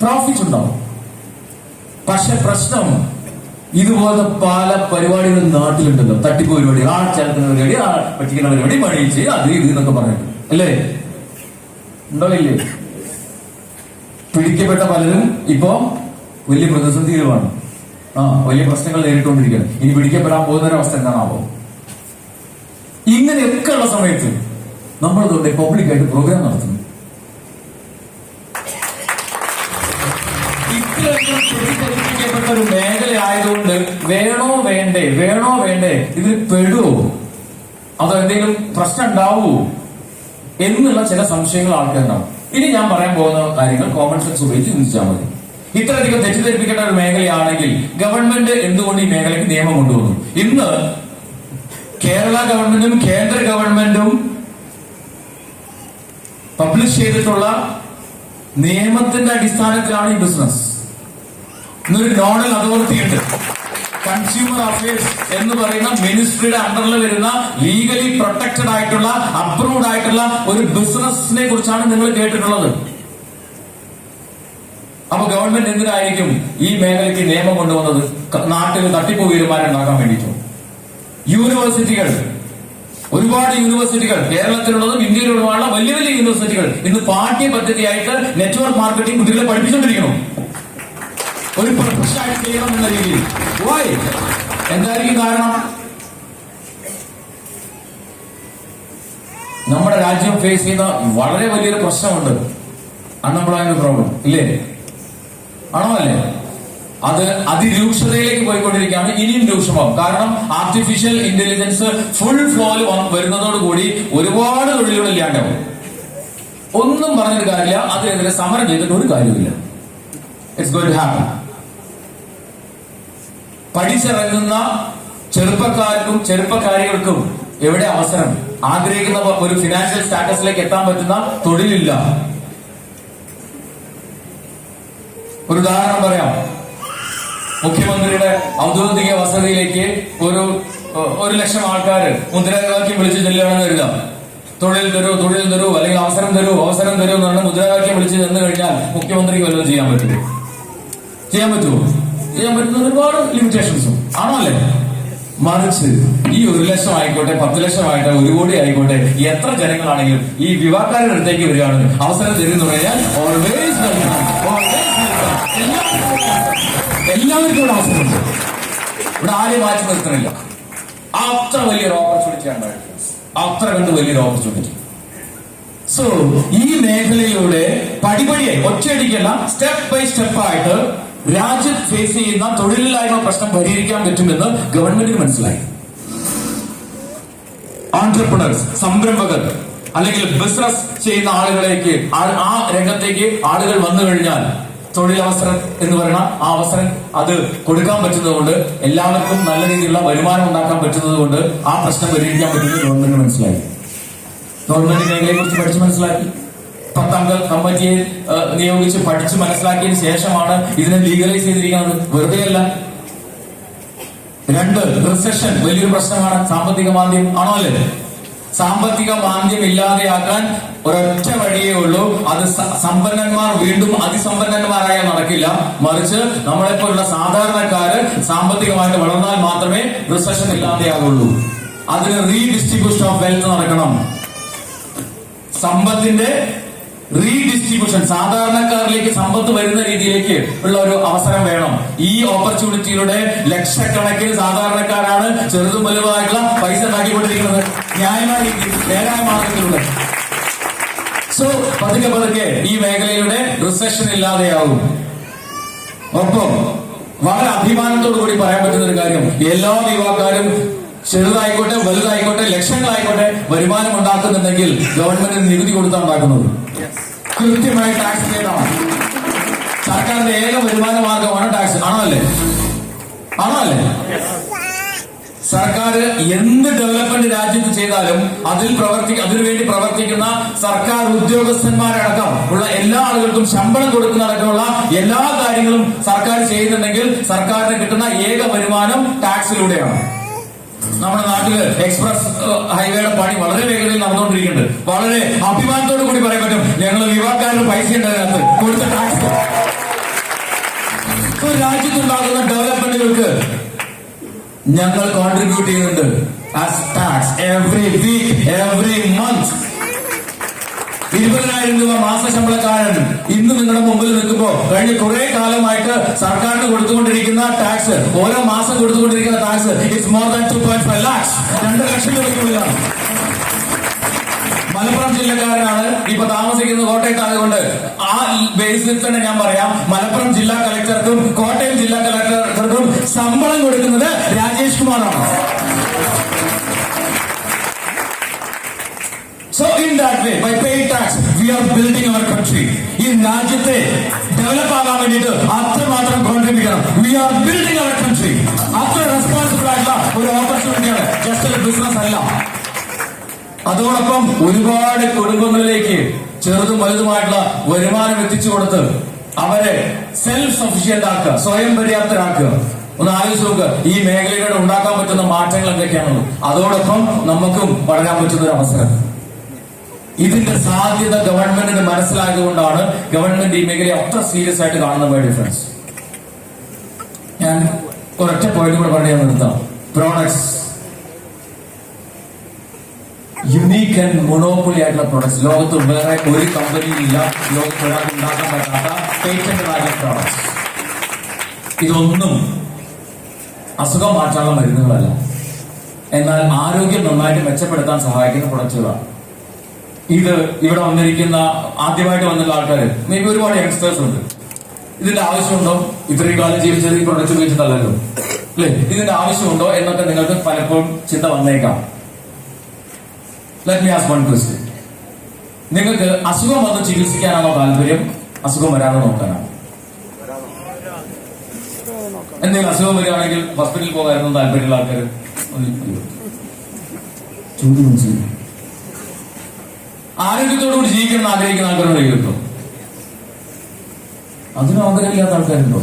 പ്രോഫിറ്റ് ഉണ്ടാവും. പക്ഷെ പ്രശ്നം ഇതുപോലത്തെ പല പരിപാടികൾ നാട്ടിലുണ്ടല്ലോ. തട്ടിപ്പ് പരിപാടി ആ ചേർക്കുന്ന പരിപാടി ആ പറ്റിക്കുന്ന പരിപാടി മഴയിച്ച് അത് ഇത് എന്നൊക്കെ പറഞ്ഞിട്ട് അല്ലേ? ഉണ്ടോ ഇല്ലേ പിടിക്കപ്പെട്ട പലരും ഇപ്പോ വലിയ പ്രതിസന്ധിയിലുമാണ്. ആ വലിയ പ്രശ്നങ്ങൾ നേരിട്ടുകൊണ്ടിരിക്കുകയാണ്. ഇനി പിടിക്കപ്പെടാൻ പോകുന്ന ഒരവസ്ഥ എന്താണാവോ? ഇങ്ങനെയൊക്കെ ഉള്ള സമയത്ത് നമ്മൾ തൊട്ട് പബ്ലിക്കായിട്ട് പ്രോഗ്രാം നടത്തുന്നു. മേഖല ആയതുകൊണ്ട് വേണോ വേണ്ടേ വേണോ വേണ്ടേ ഇത് പെടുവോ അതോ എന്തെങ്കിലും പ്രശ്നം ഉണ്ടാവുമോ എന്നുള്ള ചില സംശയങ്ങൾ ആൾക്കാരുണ്ടാവും. ഇനി ഞാൻ പറയാൻ പോകുന്ന കാര്യങ്ങൾ കോമൺ സെൻസ് ഉപയോഗിച്ച് ചിന്തിച്ചാൽ മതി. ഇത്രയധികം തെറ്റിദ്ധരിപ്പിക്കേണ്ട ഒരു മേഖലയാണെങ്കിൽ ഗവൺമെന്റ് എന്തുകൊണ്ട് ഈ മേഖലയ്ക്ക് നിയമം കൊണ്ടുവന്നു? ഇന്ന് കേരള ഗവൺമെന്റും കേന്ദ്ര ഗവൺമെന്റും പബ്ലിഷ് ചെയ്തിട്ടുള്ള നിയമത്തിന്റെ അടിസ്ഥാനത്തിലാണ് ഈ ബിസിനസ് ഇന്നൊരു നോഡൽ അതോറിറ്റി ഉണ്ട് കൺസ്യൂമർ അഫയേഴ്സ് എന്ന് പറയുന്ന മിനിസ്ട്രിയുടെ അണ്ടറിൽ വരുന്ന ലീഗലി പ്രൊട്ടക്റ്റഡ് ആയിട്ടുള്ള അപ്രൂവ്ഡ് ആയിട്ടുള്ള ഒരു ബിസിനസിനെ കുറിച്ചാണ് നിങ്ങൾ കേട്ടിട്ടുള്ളത്. അപ്പൊ ഗവൺമെന്റ് എന്തിനായിരിക്കും ഈ മേഖലയ്ക്ക് നിയമം കൊണ്ടുവന്നത്? നാട്ടിൽ തട്ടിപ്പ് തീരുമാനം ഉണ്ടാക്കാൻ യൂണിവേഴ്സിറ്റികൾ ഒരുപാട് യൂണിവേഴ്സിറ്റികൾ കേരളത്തിലുള്ളതും ഇന്ത്യയിലുള്ളതുമായ വലിയ വലിയ യൂണിവേഴ്സിറ്റികൾ ഇന്ന് പാഠ്യ പദ്ധതിയായിട്ട് നെറ്റ്വർക്ക് മാർക്കറ്റിംഗ് കുട്ടികളെ പഠിപ്പിച്ചുകൊണ്ടിരിക്കണം ഒരു പ്രൊഫഷനായിട്ട് ചെയ്യണം എന്ന രീതിയിൽ. പോയി എന്തായിരിക്കും കാരണം? നമ്മുടെ രാജ്യം ഫേസ് ചെയ്യുന്ന വളരെ വലിയൊരു പ്രശ്നമുണ്ട്. അൺഎംപ്ലോയ്മെന്റ് പ്രോബ്ലം ഇല്ലേ? ആണോ അല്ലേ? അത് അതിരൂക്ഷതയിലേക്ക് പോയിക്കൊണ്ടിരിക്കുകയാണ്. ഇനിയും രൂക്ഷമാവും. കാരണം ആർട്ടിഫിഷ്യൽ ഇന്റലിജൻസ് ഫുൾ ഫ്ലോയിൽ വരുന്നതോടുകൂടി ഒരുപാട് തൊഴിലുകൾ ഇല്ലാണ്ടാവും. ഒന്നും പറഞ്ഞിട്ട് കാര്യമില്ല. അതിനെതിരെ സമരം ചെയ്തിട്ട് ഒരു കാര്യമില്ല ഇറ്റ്സ് ഗോയിങ് ടു ഹാപ്പൻ പഠിച്ചിറങ്ങുന്ന ചെറുപ്പക്കാർക്കും ചെറുപ്പക്കാരികൾക്കും എവിടെ അവസരം? ആഗ്രഹിക്കുന്ന ഒരു ഫിനാൻഷ്യൽ സ്റ്റാറ്റസിലേക്ക് എത്താൻ പറ്റുന്ന തൊഴിലില്ല. ഒരു ഉദാഹരണം പറയാം. മുഖ്യമന്ത്രിയുടെ ഔദ്യോഗിക വസതിയിലേക്ക് ഒരു ഒരു ലക്ഷം ആൾക്കാർ മുദ്രാവാക്യം വിളിച്ച് ചെല്ലുകയാണെന്ന് കരുതാം. തൊഴിൽ തരൂ തൊഴിൽ തരൂ അല്ലെങ്കിൽ അവസരം തരൂ അവസരം തരൂ എന്നാണ് മുദ്രാവാക്യം വിളിച്ച് ചെന്ന് കഴിഞ്ഞാൽ മുഖ്യമന്ത്രിക്ക് വല്ലതും ചെയ്യാൻ പറ്റുമോ? ചെയ്യാൻ പറ്റുമോ? ചെയ്യാൻ പറ്റുന്ന ഒരുപാട് ലിമിറ്റേഷൻസും ആണോ അല്ലേ? മറിച്ച് ഈ ഒരു ലക്ഷം ആയിക്കോട്ടെ പത്ത് ലക്ഷം ആയിട്ട് ഒരു കോടി ആയിക്കോട്ടെ എത്ര ജനങ്ങളാണെങ്കിലും ഈ വിവാഹക്കാരുടെ അടുത്തേക്ക് വരികയാണ് അവസരം തരുന്നു ഓൾവേസ്. എല്ലാവർക്കും ഇവിടെ അവസരമുണ്ട് ഇവിടെ ആരെയും മാറ്റി നിർത്തണില്ല. അത്ര വലിയൊരു ഓപ്പർച്യൂണിറ്റി അത്ര കണ്ട് വലിയൊരു ഓപ്പർച്യൂണിറ്റി സോ ഈ മേഖലയിലൂടെ പടിപടിയായി ഒറ്റയടിക്കല്ല സ്റ്റെപ്പ് ബൈ സ്റ്റെപ്പ് ആയിട്ട് രാജ്യത്ത് ഫേസ് ചെയ്യുന്ന തൊഴിലില്ലായ്മ പ്രശ്നം പരിഹരിക്കാൻ പറ്റുമെന്ന് ഗവൺമെന്റിന് മനസ്സിലായി. ഓൺടർപ്രണേഴ്സ് സംരംഭകർ അല്ലെങ്കിൽ ബിസിനസ് ചെയ്യുന്ന ആളുകളേക്ക് ആ- ആ രംഗത്തേക്ക് ആളുകൾ വന്നു കഴിഞ്ഞാൽ തൊഴിലവസരം എന്ന് പറയുന്ന ആ അവസരം അത് കൊടുക്കാൻ പറ്റുന്നതുകൊണ്ട് എല്ലാവർക്കും നല്ല രീതിയിലുള്ള വരുമാനം ഉണ്ടാക്കാൻ പറ്റുന്നതുകൊണ്ട് ആ പ്രശ്നം പരിഹരിക്കാൻ പറ്റുന്നത് ഗവൺമെന്റ് മനസ്സിലായി. ഗവൺമെന്റ് മേഖലയെ കുറിച്ച് പഠിച്ച് മനസ്സിലാക്കി. പത്തംഗ കമ്മിറ്റിയെ നിയോഗിച്ച് പഠിച്ച് മനസ്സിലാക്കിയതിന് ശേഷമാണ് ഇതിനെ ലീഗലൈസ് ചെയ്തിരിക്കുന്നത്. വെറുതെ അല്ല രണ്ട് റിസഷൻ വലിയൊരു പ്രശ്നമാണ്. സാമ്പത്തിക മാന്ദ്യം ആണോ അല്ലേ? സാമ്പത്തിക മാന്ദ്യം ഇല്ലാതെയാക്കാൻ ഒരൊറ്റ വഴിയേ ഉള്ളൂ. അത് സമ്പന്നന്മാർ വീണ്ടും അതിസമ്പന്നന്മാരായ നടക്കില്ല മറിച്ച് നമ്മളെപ്പോലുള്ള സാധാരണക്കാര് സാമ്പത്തികമായിട്ട് വളർന്നാൽ മാത്രമേ റിസഷൻ ഇല്ലാതെയാകുള്ളൂ അതിന് റീഡിസ്ട്രിബ്യൂഷൻ ഓഫ് വെൽത്ത് നടക്കണം. സമ്പത്തിന്റെ റീഡിസ്ട്രിബ്യൂഷൻ സാധാരണക്കാരിലേക്ക് സമ്പത്ത് വരുന്ന രീതിയിലേക്ക് ഉള്ള ഒരു അവസരം വേണം. ഈ ഓപ്പർച്യൂണിറ്റിയിലൂടെ ലക്ഷക്കണക്കിന് സാധാരണക്കാരാണ് ചെറുതും വലുതായിട്ടുള്ള പൈസ ഉണ്ടാക്കിക്കൊണ്ടിരിക്കുന്നത് ന്യായമായ രീതിയിൽ നേരായ മാർഗത്തിലൂടെ. സോ പതുക്കെ പതുക്കെ ഈ മേഖലയുടെ റിസഷൻ ഇല്ലാതെയാവും. ഒപ്പം വളരെ അഭിമാനത്തോടു കൂടി പറയാൻ പറ്റുന്ന ഒരു കാര്യം എല്ലാ യുവാക്കാരും ചെറുതായിക്കോട്ടെ വലുതായിക്കോട്ടെ ലക്ഷങ്ങളായിക്കോട്ടെ വരുമാനം ഉണ്ടാക്കുന്നുണ്ടെങ്കിൽ ഗവൺമെന്റിന് നികുതി കൊടുത്താണ് ഉണ്ടാക്കുന്നത്. കൃത്യമായി ടാക്സ് ചെയ്യണം സർക്കാരിന്റെ ഏക വരുമാന മാർഗമാണ് ടാക്സ് ആണോ ആണല്ലേ? ആണോ അല്ലേ സർക്കാർ എന്ത് ഡെവലപ്മെന്റ് രാജ്യത്ത് ചെയ്താലും അതിൽ പ്രവർത്തി അതിനുവേണ്ടി പ്രവർത്തിക്കുന്ന സർക്കാർ ഉദ്യോഗസ്ഥന്മാരടക്കം ഉള്ള എല്ലാ ആളുകൾക്കും ശമ്പളം കൊടുക്കുന്നതടക്കമുള്ള എല്ലാ കാര്യങ്ങളും സർക്കാർ ചെയ്യുന്നുണ്ടെങ്കിൽ സർക്കാരിന് കിട്ടുന്ന ഏക വരുമാനം ടാക്സിലൂടെയാണ് നമ്മുടെ നാട്ടിൽ എക്സ്പ്രസ് ഹൈവേയുടെ പണി വളരെ വേഗത്തിൽ നടന്നുകൊണ്ടിരിക്കുന്നുണ്ട്. വളരെ അഭിമാനത്തോടു കൂടി പറയാൻ പറ്റും. ഞങ്ങൾ യുവാക്കാരുടെ പൈസ ഉണ്ട് കൊടുത്ത ടാക്സ് രാജ്യത്തുണ്ടാകുന്ന ഡെവലപ്മെന്റുകൾക്ക് ഞങ്ങൾ കോൺട്രിബ്യൂട്ട് ചെയ്യുന്നുണ്ട് as tax every week every month ഇരുപതിനായിരം രൂപ മാസ ശമ്പളക്കാരൻ ഇന്ന് നിങ്ങളുടെ മുമ്പിൽ നിൽക്കുമ്പോൾ കഴിഞ്ഞ കുറെ കാലമായിട്ട് സർക്കാരിന് കൊടുത്തുകൊണ്ടിരിക്കുന്ന ടാക്സ് ഓരോ മാസം കൊടുത്തുകൊണ്ടിരിക്കുന്ന tax it's more than two point five lakhs രണ്ട് ലക്ഷം രൂപയ്ക്കുള്ളിലാണ്. മലപ്പുറം ജില്ലക്കാരനാണ് ഇപ്പൊ താമസിക്കുന്നത് കോട്ടയത്തായതുകൊണ്ട് ആ ബേസിൽ തന്നെ ഞാൻ പറയാം. മലപ്പുറം ജില്ലാ കളക്ടർക്കും കോട്ടയം ജില്ലാ കളക്ടർക്കും ശമ്പളം കൊടുക്കുന്നത് രാജേഷ് കുമാറാണ്. So in that way by paying tax we are building our country ഈ രാജ്യത്തെ ഡെവലപ്പ് ആകാൻ വേണ്ടിയിട്ട് അത്രമാത്രം കോൺട്രിബ്യൂട്ട് ചെയ്യണം we are building our country അത്ര റെസ്പോൺസിബിൾ ആയിട്ടുള്ള ഒരു ഓപ്പർച്യൂണിറ്റിയാണ് ജസ്റ്റ് ഒരു ബിസിനസ് അല്ല. അതോടൊപ്പം ഒരുപാട് കുടുംബങ്ങളിലേക്ക് ചെറുതും വലുതുമായിട്ടുള്ള വരുമാനം എത്തിച്ചു കൊടുത്ത് അവരെ സെൽഫ് സഫീഷ്യന്റ് ആക്കുക സ്വയം പര്യാപ്തരാക്കുക. ഒന്ന് ആലോചിച്ച് നോക്കുക ഈ മേഖലയിലൂടെ ഉണ്ടാക്കാൻ പറ്റുന്ന മാറ്റങ്ങൾ എന്തൊക്കെയാണെന്ന്. അതോടൊപ്പം നമുക്കും വളരാൻ പറ്റുന്ന ഒരു അവസരം. ഇതിന്റെ സാധ്യത ഗവൺമെന്റിന് മനസ്സിലായതുകൊണ്ടാണ് ഗവൺമെന്റ് ഈ മേഖലയെ അത്ര സീരിയസ് ആയിട്ട് കാണുന്ന മൈ ഡിഫറൻസ് ഞാൻ ഒരൊറ്റ പോയിന്റ് കൂടെ പറഞ്ഞ് ഞാൻ നിർത്താം. പ്രോഡക്ട്സ് യുണീക്ക് ആൻഡ് മൊണോപ്പൊളി ആയിട്ടുള്ള പ്രോഡക്ട്സ് ലോകത്ത് വേറെ ഒരു കമ്പനിയും ഇല്ല. ലോകത്ത് ഒരാൾക്ക് ഉണ്ടാക്കാൻ പറ്റാത്ത പേറ്റന്റ് പ്രോഡക്ട്സ് ഇതൊന്നും അസുഖം മാറ്റാനുള്ള മരുന്നുകളല്ല. എന്നാൽ ആരോഗ്യം നന്നായിട്ട് മെച്ചപ്പെടുത്താൻ സഹായിക്കുന്ന പ്രൊഡക്റ്റുകളാണ് ഇത് ഇവിടെ വന്നിരിക്കുന്ന ആദ്യമായിട്ട് വന്നിട്ടുള്ള ആൾക്കാർ മേ ബി ഒരുപാട് യങ്സ്റ്റേഴ്സ് ഉണ്ട്. ഇതിന്റെ ആവശ്യമുണ്ടോ? ഇത്രയും കാലം ജീവിച്ചത് ഈ പ്രൊഡക്റ്റ് ഉപയോഗിച്ചിട്ടല്ലല്ലോ. അല്ലേ? ഇതിന്റെ ആവശ്യമുണ്ടോ എന്നൊക്കെ നിങ്ങൾക്ക് പലപ്പോഴും ചിന്ത വന്നേക്കാം. Let me ask one question നിങ്ങൾക്ക് അസുഖം വന്ന് ചികിത്സിക്കാനാണോ താല്പര്യം? അസുഖം വരാതെ നോക്കാനാണോ എന്തെങ്കിലും അസുഖം വരികയാണെങ്കിൽ ഹോസ്പിറ്റലിൽ പോകാനൊന്നും താല്പര്യമുള്ള ആൾക്കാർ ചോദ്യം മനസ്സിലായി ആരോഗ്യത്തോടുകൂടി ജീവിക്കണം ആഗ്രഹിക്കുന്ന ആൾക്കാരോട് എഴുതും അതിനും ആഗ്രഹമില്ലാത്ത ആൾക്കാരുണ്ടോ?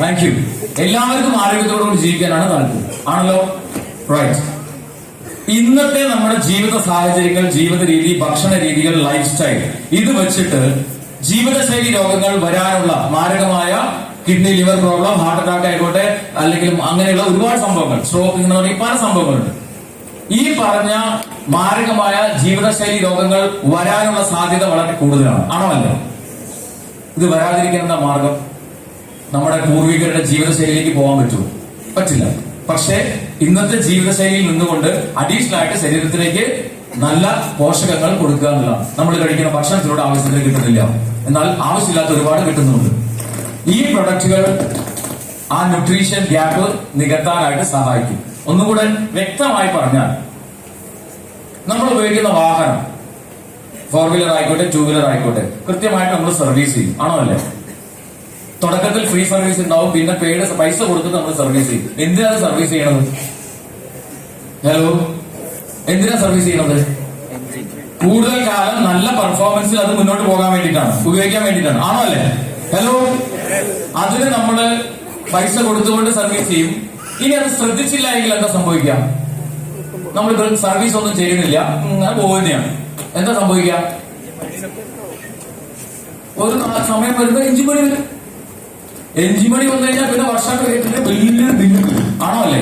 താങ്ക് യു എല്ലാവർക്കും ആരോഗ്യത്തോടുകൂടി ജീവിക്കാനാണ് താല്പര്യം. ആണല്ലോ? റൈറ്റ് ഇന്നത്തെ നമ്മുടെ ജീവിത സാഹചര്യങ്ങൾ ജീവിത രീതി ഭക്ഷണ രീതികൾ ലൈഫ് സ്റ്റൈൽ ഇത് വെച്ചിട്ട് ജീവിതശൈലി രോഗങ്ങൾ വരാനുള്ള മാരകമായ kidney liver problem heart attack ആയിക്കോട്ടെ അല്ലെങ്കിൽ അങ്ങനെയുള്ള ഒരുപാട് സംഭവങ്ങൾ സ്ട്രോക്ക് എന്ന് തുടങ്ങി പല സംഭവങ്ങളുണ്ട്. ഈ പറഞ്ഞ മാരകമായ ജീവിതശൈലി രോഗങ്ങൾ വരാനുള്ള സാധ്യത വളരെ കൂടുതലാണ്. ആണോ അല്ലോ? ഇത് വരാതിരിക്കാൻ എന്താ മാർഗം? നമ്മുടെ പൂർവികരുടെ ജീവിതശൈലിയിലേക്ക് പോകാൻ പറ്റുമോ? പറ്റില്ല. പക്ഷേ ഇന്നത്തെ ജീവിതശൈലിയിൽ നിന്നുകൊണ്ട് അഡീഷണൽ ആയിട്ട് ശരീരത്തിലേക്ക് നല്ല പോഷകങ്ങൾ കൊടുക്കുക എന്നുള്ളതാണ്. നമ്മൾ കഴിക്കുന്ന ഭക്ഷണത്തിലൂടെ ആവശ്യത്തിന് കിട്ടുന്നില്ല എന്നാൽ ആവശ്യമില്ലാത്ത ഒരുപാട് കിട്ടുന്നുണ്ട്. ഈ പ്രൊഡക്റ്റുകൾ ആ ന്യൂട്രീഷൻ ഗ്യാപ്പ് നികത്താനായിട്ട് സഹായിക്കും. ഒന്നുകൂടെ വ്യക്തമായി പറഞ്ഞാൽ നമ്മൾ ഉപയോഗിക്കുന്ന വാഹനം ഫോർ വീലർ ആയിക്കോട്ടെ ടൂ വീലർ ആയിക്കോട്ടെ കൃത്യമായിട്ട് നമ്മൾ സർവീസ് ചെയ്യും. ആണോ അല്ലേ? തുടക്കത്തിൽ ഫ്രീ സർവീസ് ഉണ്ടാവും പിന്നെ പെയ്ഡ് പൈസ കൊടുത്തിട്ട് നമ്മൾ സർവീസ് ചെയ്യും. എന്തിനാണ് സർവീസ് ചെയ്യണത്? ഹലോ എന്തിനാ സർവീസ് ചെയ്യണത്? കൂടുതൽ കാലം നല്ല പെർഫോമൻസിൽ അത് മുന്നോട്ട് പോകാൻ വേണ്ടിയിട്ടാണ് ഉപയോഗിക്കാൻ വേണ്ടിയിട്ടാണ്. ആണോ അല്ലേ? ഹലോ അതിന് നമ്മൾ പൈസ കൊടുത്തുകൊണ്ട് സർവീസ് ചെയ്യും. ഇനി അത് ശ്രദ്ധിച്ചില്ല എങ്കിൽ എന്താ സംഭവിക്കാം നമ്മൾ സർവീസ് ഒന്നും ചെയ്യുന്നില്ല. അങ്ങനെ പോകുന്നതാണ് എന്താ സംഭവിക്കുക? ഒരു സമയം വരുമ്പോ എഞ്ചിൻ മണി വരും. എഞ്ചിൻ മണി വന്നു കഴിഞ്ഞാൽ പിന്നെ വർഷം കഴിഞ്ഞിട്ട് വലിയൊരു ബില്ല് ആണോ അല്ലേ?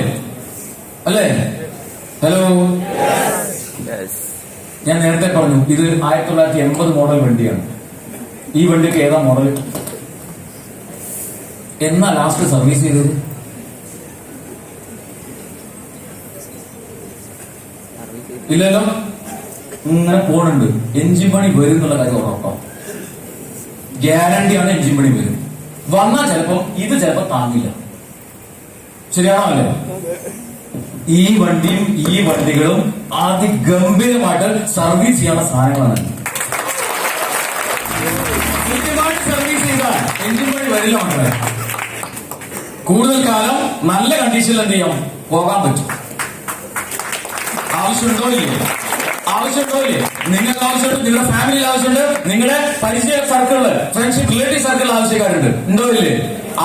അല്ലേ? ഹലോ? ഞാൻ നേരത്തെ പറഞ്ഞു ഇത് ആയിരത്തി തൊള്ളായിരത്തി എൺപത് മോഡൽ വണ്ടിയാണ്. ഈ വണ്ടിക്ക് ഏതാ മോഡൽ എന്നാ ലാസ്റ്റ് സർവീസ് ചെയ്തത്? ഇല്ലല്ലോ. ഇങ്ങനെ പോണുണ്ട്. എഞ്ചിൻ പണി വരും എന്നുള്ള കാര്യം ഉറപ്പാം. ഗ്യാരണ്ടിയാണ് എഞ്ചിൻ പണി വരും. വന്നാൽ ചിലപ്പോ ഇത് ചിലപ്പോ താങ്ങില്ല. ശരിയാണോ? ഈ വണ്ടിയും ഈ വണ്ടികളും അതിഗംഭീരമായിട്ട് സർവീസ് ചെയ്യാനുള്ള സാധനങ്ങളാണ്. എഞ്ചിൻ വരില്ല മക്കളെ കൂടുതൽ കാലം നല്ല കണ്ടീഷനിൽ എന്ത് ചെയ്യാം? പോകാൻ പറ്റും. ആവശ്യമുണ്ടോ ഇല്ലേ ആവശ്യമുണ്ടോ ഇല്ലേ നിങ്ങൾക്ക് ആവശ്യമുണ്ട് നിങ്ങളുടെ ഫാമിലിയിൽ ആവശ്യമുണ്ട് നിങ്ങളുടെ പരിചയ സർക്കിളിൽ ഫ്രണ്ട്ഷിപ്പ് റിലേറ്റീവ് സർക്കിളിൽ ആവശ്യക്കാരുണ്ട്. ഉണ്ടോ ഇല്ലേ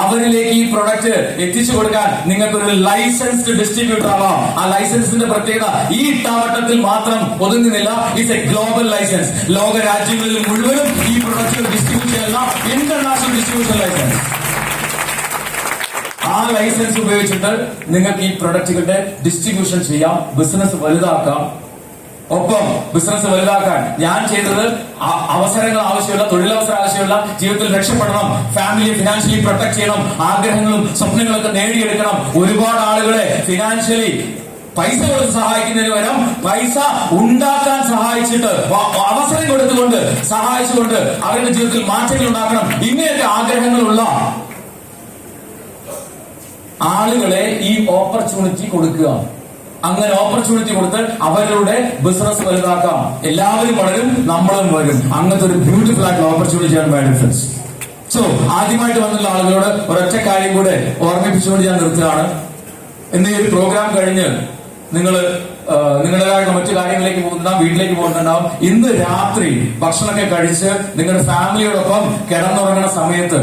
അവരിലേക്ക് ഈ പ്രൊഡക്റ്റ് എത്തിച്ചു കൊടുക്കാൻ നിങ്ങൾക്ക് ഒരു ലൈസൻസ്ഡ് ഡിസ്ട്രിബ്യൂട്ടർ ആവാം. ആ ലൈസൻസിന്റെ പ്രത്യേകത ഈ ഇട്ടാവട്ടത്തിൽ മാത്രം ഒതുങ്ങുന്നില്ല. ഇറ്റ്സ് എ ഗ്ലോബൽ ലൈസൻസ് ലോക രാജ്യങ്ങളിൽ മുഴുവനും ഈ പ്രൊഡക്റ്റ് ഡിസ്ട്രിബ്യൂട്ട് ചെയ്യുന്ന ഇന്റർനാഷണൽ ഡിസ്ട്രിബ്യൂഷൻ ലൈസൻസ് ആ ലൈസൻസ് ഉപയോഗിച്ചിട്ട് നിങ്ങൾക്ക് ഈ പ്രൊഡക്റ്റുകളുടെ ഡിസ്ട്രിബ്യൂഷൻ ചെയ്യാം ബിസിനസ് വലുതാക്കാം. ഒപ്പം ബിസിനസ് വലുതാക്കാൻ ഞാൻ ചെയ്തത് അവസരങ്ങൾ ആവശ്യമുള്ള തൊഴിലവസരം ആവശ്യമുള്ള ജീവിതത്തിൽ രക്ഷപ്പെടണം ഫാമിലിയെ ഫിനാൻഷ്യലി പ്രൊട്ടക്ട് ചെയ്യണം ആഗ്രഹങ്ങളും സ്വപ്നങ്ങളൊക്കെ നേടിയെടുക്കണം. ഒരുപാട് ആളുകളെ ഫിനാൻഷ്യലി പൈസ കൊടുത്ത് സഹായിക്കുന്നതിന് പകരം പൈസ ഉണ്ടാക്കാൻ സഹായിച്ചിട്ട് അവസരം കൊടുത്തുകൊണ്ട് സഹായിച്ചുകൊണ്ട് അവരുടെ ജീവിതത്തിൽ മാറ്റങ്ങൾ ഉണ്ടാക്കണം ഇങ്ങനെയൊക്കെ ആഗ്രഹങ്ങളുള്ള ആളുകളെ ഈ ഓപ്പർച്യൂണിറ്റി കൊടുക്കുക. അങ്ങനെ ഓപ്പർച്യൂണിറ്റി കൊടുത്ത് അവരുടെ ബിസിനസ് വലുതാക്കാം. എല്ലാവരും വളരും നമ്മളും വരും അങ്ങനത്തെ ഒരു ബ്യൂട്ടിഫുൾ ആയിട്ടുള്ള ഓപ്പർച്യൂണിറ്റി ആണ് മൈ ഡിഫറൻസ് സോ ആദ്യമായിട്ട് വന്നിട്ടുള്ള ആളുകളോട് ഒരൊറ്റ കാര്യം കൂടെ ഓർമ്മിപ്പിച്ചുകൊണ്ട് ഞാൻ നിർത്തുകയാണ്. ഇന്ന് ഈ പ്രോഗ്രാം കഴിഞ്ഞ് നിങ്ങൾ നിങ്ങളുടേതായിട്ടുള്ള മറ്റു കാര്യങ്ങളിലേക്ക് പോകുന്നുണ്ടാവും വീട്ടിലേക്ക് പോകുന്നുണ്ടാവും ഇന്ന് രാത്രി ഭക്ഷണമൊക്കെ കഴിച്ച് നിങ്ങളുടെ ഫാമിലിയോടൊപ്പം കിടന്നുറങ്ങുന്ന സമയത്ത്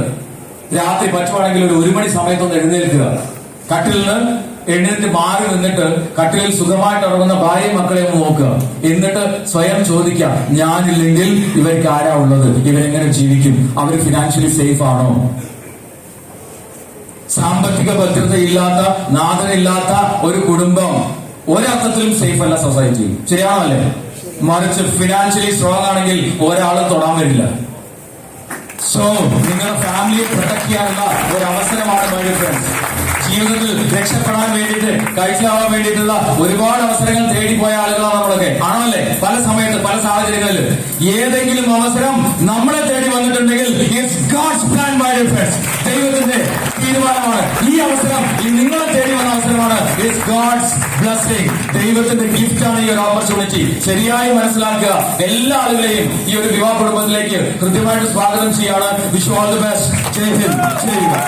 രാത്രി പറ്റുവാണെങ്കിൽ ഒരു ഒരു മണി സമയത്തൊന്ന് എഴുന്നേൽക്കുക. കട്ടിലിൽ നിന്ന് എഴുന്നേറ്റ് മാറി നിന്നിട്ട് കട്ടിലിൽ സുഖമായിട്ട് ഉറങ്ങുന്ന ഭാര്യയും മക്കളെ ഒന്ന് നോക്കുക. എന്നിട്ട് സ്വയം ചോദിക്കാം ഞാനില്ലെങ്കിൽ ഇവർക്ക് ആരാ ഉള്ളത്? ഇവരെങ്ങനെ ജീവിക്കും? അവർ ഫിനാൻഷ്യലി സേഫ് ആണോ? സാമ്പത്തിക ഭദ്രതയില്ലാത്ത നാഥനില്ലാത്ത ഒരു കുടുംബം ഒരർത്ഥത്തിലും സേഫ് അല്ല സൊസൈറ്റി ശരിയാണല്ലേ മറിച്ച് ഫിനാൻഷ്യലി സ്ട്രോങ് ആണെങ്കിൽ ഒരാളും തൊടാൻ വരില്ല. സോ നിങ്ങളുടെ ഫാമിലിയെ പ്രൊട്ടക്ട് ചെയ്യാനുള്ള ഒരു അവസരമാണ് മൈ ഫ്രണ്ട്സ് ജീവിതത്തിൽ രക്ഷപ്പെടാൻ വേണ്ടിയിട്ട് കഴിച്ചാവാൻ വേണ്ടിയിട്ടുള്ള ഒരുപാട് അവസരങ്ങൾ തേടിപ്പോയ ആളുകളാണ് നമ്മളൊക്കെ. ആണല്ലേ? പല സമയത്ത് പല സാഹചര്യങ്ങളിൽ. ഏതെങ്കിലും അവസരം നമ്മളെ തേടി വന്നിട്ടുണ്ടെങ്കിൽ പ്ലാൻ ദൈവത്തിന്റെ തീരുമാനമാണ്. ഈ അവസരം ഈ നിങ്ങളെ തേടി വന്ന അവസരമാണ് ഇറ്റ്സ് ഗാഡ്സ് ബ്ലസ്സിംഗ് ദൈവത്തിന്റെ ഗിഫ്റ്റ് ആണ് ഈ ഒരു ഓപ്പർച്യൂണിറ്റി ശരിയായി മനസ്സിലാക്കുക. എല്ലാ ആളുകളെയും ഈ ഒരു വിവാഹ കുടുംബത്തിലേക്ക് കൃത്യമായിട്ട് സ്വാഗതം ചെയ്യാണ് വിഷ് ഓൾ ദി ബെസ്റ്റ് ഹിന്ദ്.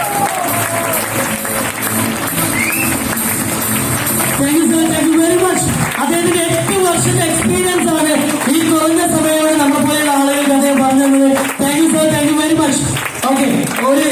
അദ്ദേഹത്തിന്റെ എട്ട് വർഷത്തെ എക്സ്പീരിയൻസ് ആണ് ഈ കുറഞ്ഞ സമയമാണ് നമ്മളെ പോലെയുള്ള ആളുകൾക്ക് അദ്ദേഹം പറഞ്ഞത് thank you sir thank you very much okay ഒരു